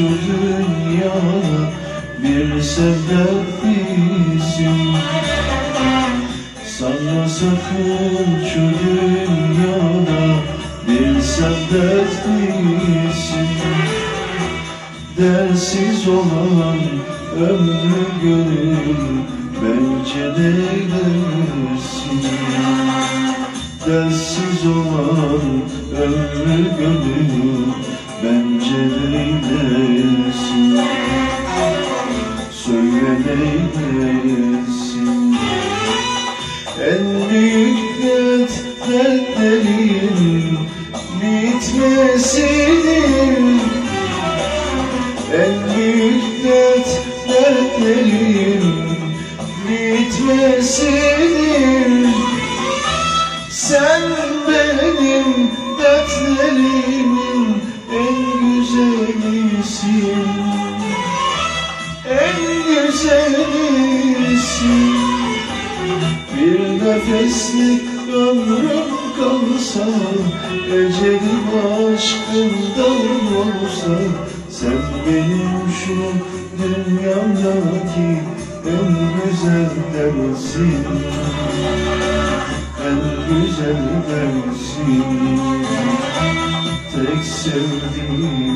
şu dünyada bir sebep Sana sakın şu dünyada bir sebep Dersiz olan ömrü gönül bence neylesin Dersiz olan büyük dert dertlerin bitmesidir En büyük nefeslik ömrüm kalsa Ecelim aşkından olsa Sen benim şu dünyamdaki en güzel dersin En güzel dersin. Tek sevdiğimsin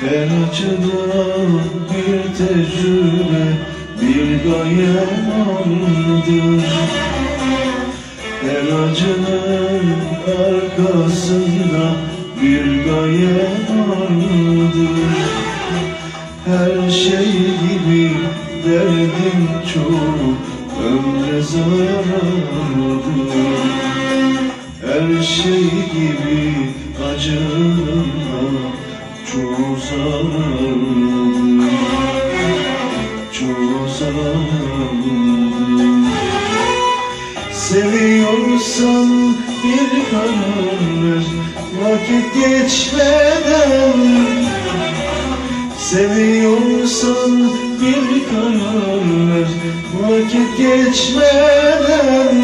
Her acıda bir tecrübe, bir gaye vardır. Her acının arkasında bir gaye vardır. Her şey gibi derdim çok, ömre zarardır. Her şey gibi acınma Çoğu zarardır Seviyorsan bir karar ver Vakit geçmeden Seviyorsan bir karar ver Vakit geçmeden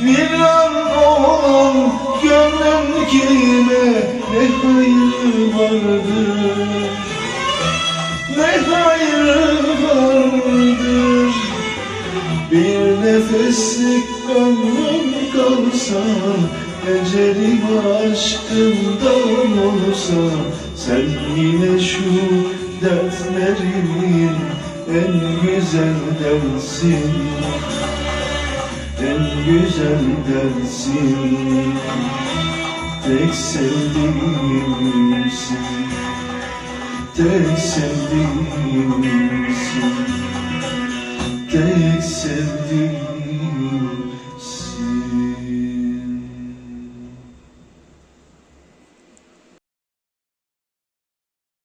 bir an olan gönlüm kime ne hayır vardır Ne hayır vardır. Bir nefeslik ömrüm kalsa Ecelim aşkından olsa Sen yine şu dertlerimin en güzel dersin en güzel dersin Tek sevdiğimsin Tek sevdiğimsin Tek sevdiğimsin